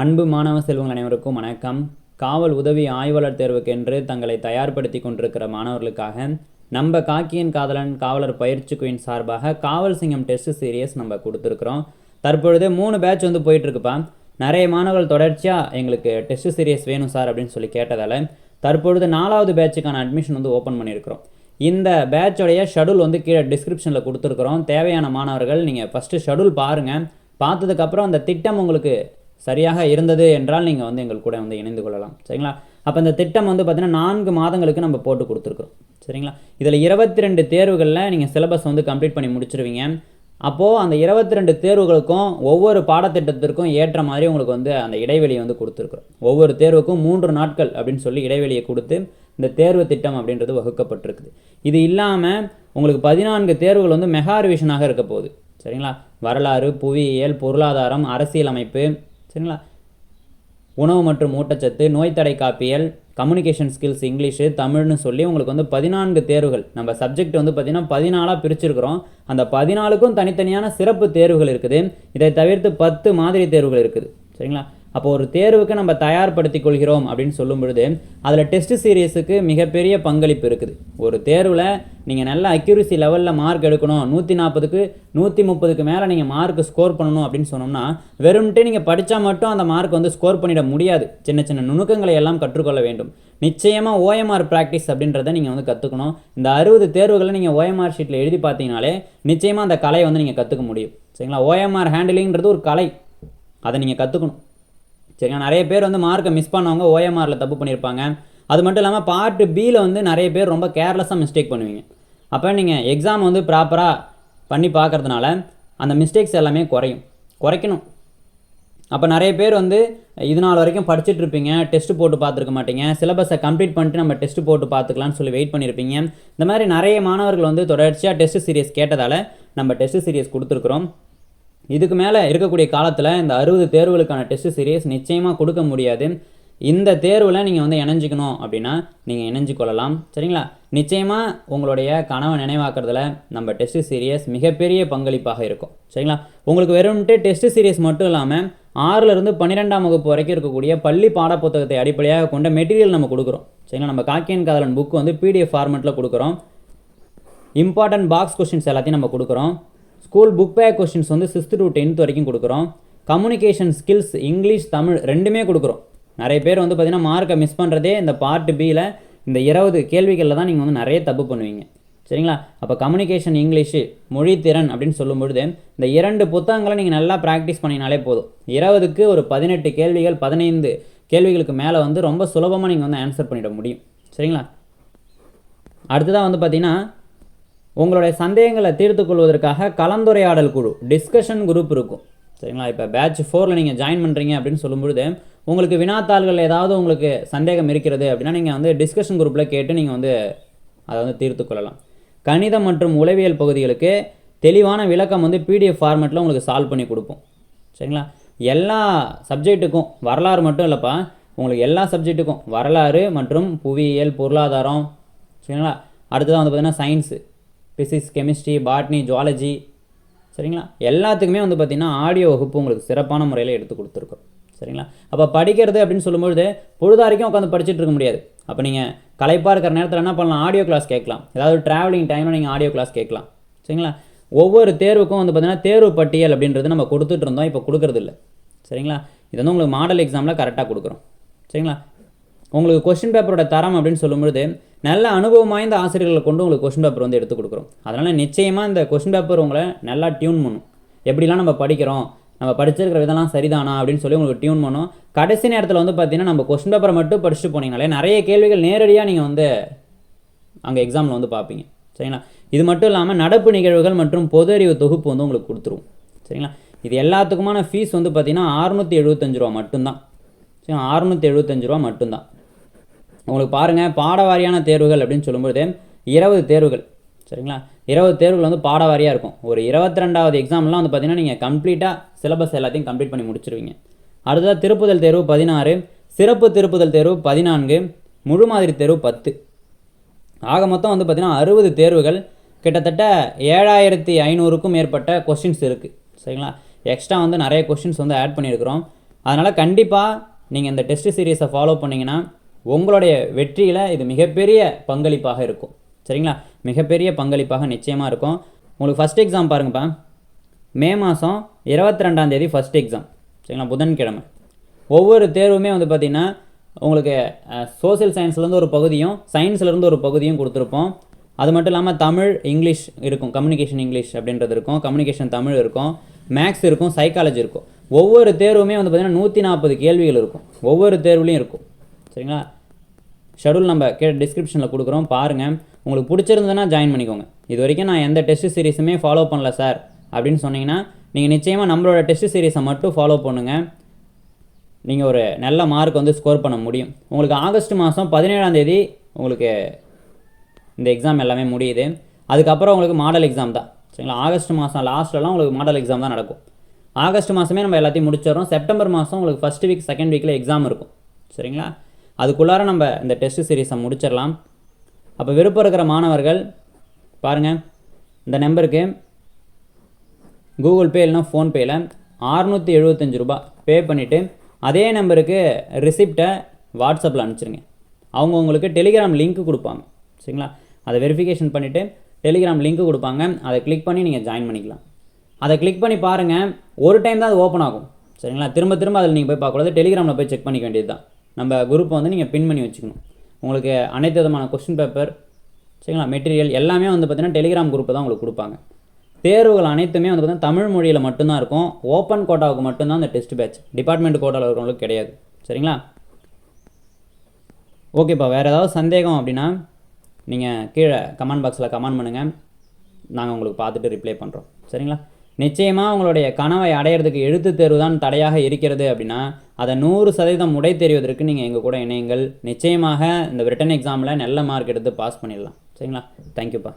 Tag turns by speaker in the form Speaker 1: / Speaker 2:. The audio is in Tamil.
Speaker 1: அன்பு மாணவ செல்வங்கள் அனைவருக்கும் வணக்கம். காவல் உதவி ஆய்வாளர் தேர்வுக்கென்று தங்களை தயார்படுத்தி கொண்டிருக்கிற மாணவர்களுக்காக நம்ம காக்கியின் காதலன் காவலர் பயிற்சி குயின் சார்பாக காவல் சிங்கம் டெஸ்ட் சீரியஸ் நம்ம கொடுத்துருக்குறோம். தற்பொழுது மூணு பேட்ச் வந்து போயிட்டுருக்குப்பா. நிறைய மாணவர்கள் தொடர்ச்சியாக எங்களுக்கு டெஸ்ட் சீரியஸ் வேணும் சார் அப்படின்னு சொல்லி கேட்டதால் தற்பொழுது நாலாவது பேட்சுக்கான அட்மிஷன் வந்து ஓப்பன் பண்ணியிருக்கிறோம். இந்த பேட்சோடைய ஷெடியூல் வந்து கீழே டிஸ்கிரிப்ஷனில் கொடுத்துருக்குறோம். தேவையான மாணவர்கள் நீங்கள் ஃபஸ்ட்டு ஷெடியூல் பாருங்கள் பார்த்ததுக்கப்புறம் அந்த திட்டம் உங்களுக்கு சரியாக இருந்தது என்றால் நீங்கள் வந்து எங்கள் கூட வந்து இணைந்து கொள்ளலாம். சரிங்களா? அப்போ இந்த திட்டம் வந்து பார்த்திங்கன்னா நான்கு மாதங்களுக்கு நம்ம போட்டு கொடுத்துருக்குறோம். சரிங்களா? இதில் இருபத்தி ரெண்டு தேர்வுகளில் நீங்கள் சிலபஸ் வந்து கம்ப்ளீட் பண்ணி முடிச்சிருவீங்க. அப்போது அந்த இருபத்தி ரெண்டு தேர்வுகளுக்கும் ஒவ்வொரு பாடத்திட்டத்திற்கும் ஏற்ற மாதிரி உங்களுக்கு வந்து அந்த இடைவெளியை வந்து கொடுத்துருக்குறோம். ஒவ்வொரு தேர்வுக்கும் மூன்று நாட்கள் அப்படின்னு சொல்லி இடைவெளியை கொடுத்து இந்த தேர்வு திட்டம் அப்படின்றது வகுக்கப்பட்டிருக்குது. இது இல்லாமல் உங்களுக்கு பதினான்கு தேர்வுகள் வந்து மெகா ரிவிஷனாக இருக்க போகுது. சரிங்களா? வரலாறு புவியியல் பொருளாதாரம் அரசியலமைப்பு சரிங்களா? உணவு மற்றும் ஊட்டச்சத்து நோய் தடை காப்பியல் கம்யூனிகேஷன் ஸ்கில்ஸ் இங்கிலீஷு தமிழ்னு சொல்லி உங்களுக்கு வந்து பதினான்கு தேர்வுகள். நம்ம சப்ஜெக்ட் வந்து பார்த்திங்கன்னா பதினாலாக பிரிச்சிருக்கிறோம். அந்த பதினாலுக்கும் தனித்தனியான சிறப்பு தேர்வுகள் இருக்குது. இதை தவிர்த்து பத்து மாதிரி தேர்வுகள் இருக்குது. சரிங்களா? அப்போ ஒரு தேர்வுக்கு நம்ம தயார்படுத்திக் கொள்கிறோம் அப்படின்னு சொல்லும் பொழுது அதில் டெஸ்ட் சீரியஸுக்கு மிகப்பெரிய பங்களிப்பு இருக்குது. ஒரு தேர்வில் நீங்கள் நல்ல அக்யூரிசி லெவலில் மார்க் எடுக்கணும். நூற்றி நாற்பதுக்கு நூற்றி முப்பதுக்கு மேலே நீங்கள் மார்க் ஸ்கோர் பண்ணணும் அப்படின்னு சொன்னோம்னா வெறும்ட்டு நீங்கள் படித்தா மட்டும் அந்த மார்க் வந்து ஸ்கோர் பண்ணிட முடியாது. சின்ன சின்ன நுணுக்கங்களை எல்லாம் கற்றுக்கொள்ள வேண்டும். நிச்சயமாக ஓஎம்ஆர் ப்ராக்டிஸ் அப்படின்றத நீங்கள் வந்து கற்றுக்கணும் இந்த அறுபது தேர்வுகளை நீங்கள் ஓஎம்ஆர் ஷீட்டில் எழுதி பார்த்தீங்கனாலே நிச்சயமாக அந்த கலையை வந்து நீங்கள் கற்றுக்க முடியும். சரிங்களா? ஓஎம்ஆர் ஹேண்டிலிங்கிறது ஒரு கலை. அதை நீங்கள் கற்றுக்கணும் சரிங்களா நிறைய பேர் வந்து மார்க்கை மிஸ் பண்ணவங்க ஓஎம்ஆரில் தப்பு பண்ணியிருப்பாங்க அது மட்டும் இல்லாமல் பார்ட் பியில் வந்து நிறைய பேர் ரொம்ப கேர்லெஸ்ஸாக மிஸ்டேக் பண்ணுவீங்க. அப்போ நீங்கள் எக்ஸாம் வந்து ப்ராப்பராக பண்ணி பார்க்கறதுனால அந்த மிஸ்டேக்ஸ் எல்லாமே குறையும். குறைக்கணும். அப்போ நிறைய பேர் வந்து இது நாள் வரைக்கும் படிச்சுட்டு இருப்பீங்க டெஸ்ட் போட்டு பார்த்துருக்க மாட்டீங்க. சிலபஸை கம்ப்ளீட் பண்ணிட்டு நம்ம டெஸ்ட் போட்டு பார்த்துக்கலாம்னு சொல்லி வெயிட் பண்ணியிருப்பீங்க இந்த மாதிரி நிறைய மாணவர்கள் வந்து தொடர்ச்சியாக டெஸ்ட் சீரியஸ் கேட்டதால் நம்ம டெஸ்ட் சீரியஸ் கொடுத்துருக்குறோம். இதுக்கு மேலே இருக்கக்கூடிய காலத்தில் இந்த அறுபது தேர்வுகளுக்கான டெஸ்ட் சீரியஸ் நிச்சயமாக கொடுக்க முடியாது. இந்த தேர்வில் நீங்கள் வந்து இணைஞ்சிக்கணும் அப்படின்னா நீங்கள் இணைஞ்சு கொள்ளலாம். சரிங்களா? நிச்சயமாக உங்களுடைய கனவை நினைவாக்குறதுல நம்ம டெஸ்ட் சீரியஸ் மிகப்பெரிய பங்களிப்பாக இருக்கும். சரிங்களா? உங்களுக்கு வெறும்ட்டு டெஸ்ட் சீரியஸ் மட்டும் இல்லாமல் ஆறிலிருந்து பன்னிரெண்டாம் வகுப்பு வரைக்கும் இருக்கக்கூடிய பள்ளி பாடப்புத்தகத்தை அடிப்படையாக கொண்ட மெட்டீரியல் நம்ம கொடுக்குறோம். சரிங்களா? நம்ம காக்கியன் காதலன் புக் வந்து பிடிஎஃப் ஃபார்மெட்டில் கொடுக்குறோம். இம்பார்ட்டன்ட் பாக்ஸ் கொஸ்டின்ஸ் எல்லாத்தையும் நம்ம கொடுக்குறோம். ஸ்கூல் புக் பேக் கொஸ்டின்ஸ் வந்து சிக்ஸ்த்து டு டென்த் வரைக்கும் கொடுக்குறோம். கம்யூனிகேஷன் ஸ்கில்ஸ் இங்கிலீஷ் தமிழ் ரெண்டுமே கொடுக்குறோம். நிறைய பேர் வந்து பார்த்திங்கன்னா மார்க்கை மிஸ் பண்ணுறதே இந்த பார்ட் பியில் இந்த இருபது கேள்விகளில் தான் நீங்கள் வந்து நிறைய தப்பு பண்ணுவீங்க. சரிங்களா? அப்போ கம்யூனிகேஷன் இங்கிலீஷு மொழி திறன் அப்படின்னு சொல்லும் பொழுது இந்த இரண்டு புத்தகங்களை நீங்கள் நல்லா ப்ராக்டிஸ் பண்ணினாலே போதும். இருபதுக்கு ஒரு பதினெட்டு கேள்விகள் பதினைந்து கேள்விகளுக்கு மேலே வந்து ரொம்ப சுலபமாக நீங்கள் வந்து ஆன்சர் பண்ணிட முடியும். சரிங்களா? அடுத்ததாக வந்து பார்த்திங்கன்னா உங்களுடைய சந்தேகங்களை தீர்த்து கொள்வதற்காக கலந்துரையாடல் குழு டிஸ்கஷன் குரூப் இருக்கும். சரிங்களா? இப்போ பேட்ச் ஃபோரில் நீங்கள் ஜாயின் பண்ணுறீங்க அப்படின்னு சொல்லும்பொழுது உங்களுக்கு வினாத்தாள்கள் ஏதாவது உங்களுக்கு சந்தேகம் இருக்கிறது அப்படின்னா நீங்கள் வந்து டிஸ்கஷன் குரூப்பில் கேட்டு நீங்கள் வந்து அதை வந்து தீர்த்து கொள்ளலாம். கணிதம் மற்றும் உளவியல் பகுதிகளுக்கு தெளிவான விளக்கம் வந்து பிடிஎஃப் ஃபார்மேட்டில் உங்களுக்கு சால்வ் பண்ணி கொடுப்போம். சரிங்களா? எல்லா சப்ஜெக்ட்டுக்கும் வரலாறு மட்டும் இல்லைப்பா உங்களுக்கு எல்லா சப்ஜெக்ட்டுக்கும் வரலாறு மற்றும் புவியியல் பொருளாதாரம் சரிங்களா? அடுத்ததான் வந்து பார்த்திங்கன்னா science physics chemistry botany zoology சரிங்களா? எல்லாத்துக்குமே வந்து பார்த்திங்கன்னா ஆடியோ வகுப்பு உங்களுக்கு சிறப்பான முறையில் எடுத்து கொடுத்துருக்கோம். சரிங்களா? அப்போ படிக்கிறது அப்படின்னு சொல்லும்பொழுது பொழுதாரிக்கும் உட்காந்து படிச்சுட்டு இருக்க முடியாது. அப்போ நீங்கள் களைப்பாக இருக்கிற நேரத்தில் என்ன பண்ணலாம்? ஆடியோ கிளாஸ் கேட்கலாம். ஏதாவது ட்ராவலிங் டைமில் நீங்கள் ஆடியோ கிளாஸ் கேட்கலாம். சரிங்களா? ஒவ்வொரு தேர்வுக்கும் வந்து பார்த்திங்கன்னா தேர்வு பட்டியல் அப்படின்றது நம்ம கொடுத்துட்டு இருந்தோம். இப்போ கொடுக்கறது இல்லை. சரிங்களா? இது வந்து உங்களுக்கு மாடல் எக்ஸாமில் கரெக்டாக கொடுக்குறோம். சரிங்களா? உங்களுக்கு கொஸ்டின் பேப்பரோட தரம் அப்படின்னு சொல்லும்பொழுது நல்ல அனுபவம் வாய்ந்த ஆசிரியர்களை கொண்டு உங்களுக்கு கொஸ்டின் பேப்பர் வந்து எடுத்து கொடுக்குறோம். அதனால் நிச்சயமாக இந்த கொஸ்டின் பேப்பர் உங்களை நல்லா டியூன் பண்ணும். எப்படிலாம் நம்ம படிக்கிறோம் நம்ம படிச்சிருக்கிற விதம்லாம் சரிதானா அப்படின்னு சொல்லி உங்களுக்கு டியூன் பண்ணும். கடைசி நேரத்தில் வந்து பார்த்தீங்கன்னா நம்ம கொஸ்டின் பேப்பரை மட்டும் படிச்சுட்டு போனீங்கனாலே நிறைய கேள்விகள் நேரடியாக நீங்கள் வந்து அங்கே எக்ஸாமில் வந்து பார்ப்பீங்க சரிங்களா? இது மட்டும் இல்லாமல் நடப்பு நிகழ்வுகள் மற்றும் பொது அறிவு தொகுப்பு வந்து உங்களுக்கு கொடுத்துருவோம் சரிங்களா? இது எல்லாத்துக்குமான ஃபீஸ் வந்து பார்த்தீங்கன்னா அறுநூற்றி எழுபத்தஞ்சு ரூபா மட்டும்தான். சரி அறுநூற்றி எழுபத்தஞ்சு ரூபா மட்டும்தான். உங்களுக்கு பாருங்கள் பாடவாரியான தேர்வுகள் அப்படின்னு சொல்லும்போது இருபது தேர்வுகள். சரிங்களா? இருபது தேர்வுகள் வந்து பாடவாரியாக இருக்கும். ஒரு இருபத்தி ரெண்டாவது எக்ஸாம்லாம் வந்து பார்த்தீங்கன்னா நீங்கள் கம்ப்ளீட்டாக சிலபஸ் எல்லாத்தையும் கம்ப்ளீட் பண்ணி முடிச்சிருவீங்க. அடுத்ததாக திருப்புதல் தேர்வு பதினாறு சிறப்பு திருப்புதல் தேர்வு பதினான்கு முழு மாதிரி தேர்வு பத்து. ஆக மொத்தம் வந்து பார்த்திங்கன்னா அறுபது தேர்வுகள். கிட்டத்தட்ட ஏழாயிரத்தி ஐநூறுக்கும் மேற்பட்ட கொஸ்டின்ஸ் இருக்குது சரிங்களா? எக்ஸ்ட்ரா வந்து நிறைய கொஸ்டின்ஸ் வந்து ஆட் பண்ணியிருக்கிறோம். அதனால் கண்டிப்பாக நீங்கள் இந்த டெஸ்ட் சீரீஸை ஃபாலோ பண்ணிங்கன்னா உங்களுடைய வெற்றியில் இது மிகப்பெரிய பங்களிப்பாக இருக்கும். சரிங்களா? மிகப்பெரிய பங்களிப்பாக நிச்சயமாக இருக்கும். உங்களுக்கு ஃபஸ்ட் எக்ஸாம் பாருங்கப்பா. மே மாதம் இருபத்தி ரெண்டாம் தேதி ஃபஸ்ட் எக்ஸாம் சரிங்களா? புதன்கிழமை. ஒவ்வொரு தேர்வுமே வந்து பார்த்திங்கன்னா உங்களுக்கு சோசியல் சயின்ஸ்லேருந்து ஒரு பகுதியும் சயின்ஸ்லேருந்து ஒரு பகுதியும் கொடுத்துருப்போம். அது மட்டும் இல்லாமல் தமிழ் இங்கிலீஷ் இருக்கும். கம்யூனிகேஷன் இங்கிலீஷ் அப்படின்றது இருக்கும். கம்யூனிகேஷன் தமிழ் இருக்கும். மேக்ஸ் இருக்கும். சைக்காலஜி இருக்கும். ஒவ்வொரு தேர்வுமே வந்து பார்த்திங்கன்னா நூற்றி நாற்பது கேள்விகள் இருக்கும். ஒவ்வொரு தேர்வுலையும் இருக்கும். சரிங்களா? ஷெடியூல் நம்ம கே டிஸ்கிரிப்ஷனில் கொடுக்குறோம். பாருங்கள் உங்களுக்கு பிடிச்சிருந்ததுன்னா ஜாயின் பண்ணிக்கோங்க. இது வரைக்கும் நான் எந்த டெஸ்ட் சீரிஸுமே ஃபாலோ பண்ணல சார் அப்படின்னு சொன்னீங்கன்னா நீங்கள் நிச்சயமாக நம்மளோட டெஸ்ட் சீரிஸை மட்டும் ஃபாலோ பண்ணுங்கள் நீங்கள் ஒரு நல்ல மார்க் வந்து ஸ்கோர் பண்ண முடியும். உங்களுக்கு ஆகஸ்ட் மாதம் பதினேழாந்தேதி உங்களுக்கு இந்த எக்ஸாம் எல்லாமே முடியுது. அதுக்கப்புறம் உங்களுக்கு மாடல் எக்ஸாம் தான். சரிங்களா? ஆகஸ்ட் மாதம் லாஸ்ட்லலாம் உங்களுக்கு மாடல் எக்ஸாம் தான் நடக்கும். ஆகஸ்ட் மாதமே நம்ம எல்லாத்தையும் முடிச்சிடறோம். செப்டம்பர் மாதம் உங்களுக்கு ஃபஸ்ட் வீக் செகண்ட் வீக்கில் எக்ஸாம் இருக்கும். சரிங்களா? அதுக்குள்ளார நம்ம இந்த டெஸ்ட் சீரிஸை முடிச்சிடலாம். அப்போ விருப்பம் இருக்கிற மாணவர்கள் பாருங்கள் இந்த நம்பருக்கு கூகுள் பே இல்லைனா ஃபோன்பேயில் அறுநூற்றி எழுபத்தஞ்சு ரூபா பே பண்ணிவிட்டு அதே நம்பருக்கு ரிசிப்டை வாட்ஸ்அப்பில் அனுப்பிச்சிருங்க. அவங்க உங்களுக்கு டெலிகிராம் லிங்க் கொடுப்பாங்க. சரிங்களா? அதை வெரிஃபிகேஷன் பண்ணிவிட்டு டெலிகிராம் லிங்க் கொடுப்பாங்க. அதை கிளிக் பண்ணி நீங்கள் ஜாயின் பண்ணிக்கலாம். அதை கிளிக் பண்ணி பாருங்கள் ஒரு டைம் தான் அது ஓப்பன் ஆகும். சரிங்களா? திரும்ப திரும்ப அதில் நீங்கள் போய் பார்க்கக்கூடாது. டெலிகிராமில் போய் செக் பண்ணிக்க வேண்டியது தான் நம்ம குரூப்பை வந்து நீங்கள் பின் பண்ணி வச்சுக்கணும். உங்களுக்கு அனைத்து விதமான கொஸ்டின் பேப்பர் சரிங்களா? மெட்டீரியல் எல்லாமே வந்து பார்த்தீங்கன்னா டெலிகிராம் குரூப்பை தான் உங்களுக்கு கொடுப்பாங்க. தேர்வுகள் அனைத்துமே வந்து பார்த்திங்கன்னா தமிழ் மொழியில் மட்டும்தான் இருக்கும். ஓப்பன் கோட்டாவுக்கு மட்டும்தான் அந்த டெஸ்ட் பேட்ச் டிபார்ட்மெண்ட் கோட்டாவில் இருக்கிறவங்களுக்கு கிடையாது. சரிங்களா? ஓகேப்பா வேறு ஏதாவது சந்தேகம் அப்படின்னா நீங்கள் கீழே கமெண்ட் பாக்ஸில் கமெண்ட் பண்ணுங்கள் நாங்கள் உங்களுக்கு பார்த்துட்டு ரிப்ளை பண்ணுறோம் சரிங்களா? நிச்சயமாக உங்களுடைய கனவை அடையிறதுக்கு எழுத்து தேர்வு தான் தடையாக இருக்கிறது அப்படின்னா அதை நூறு சதவீதம் உடை தெரிவதற்கு நீங்கள் எங்கள் கூட இணையுங்கள். நிச்சயமாக இந்த ரிட்டன் எக்ஸாமில் நல்ல மார்க் எடுத்து பாஸ் பண்ணிடலாம். சரிங்களா? தேங்க்யூப்பா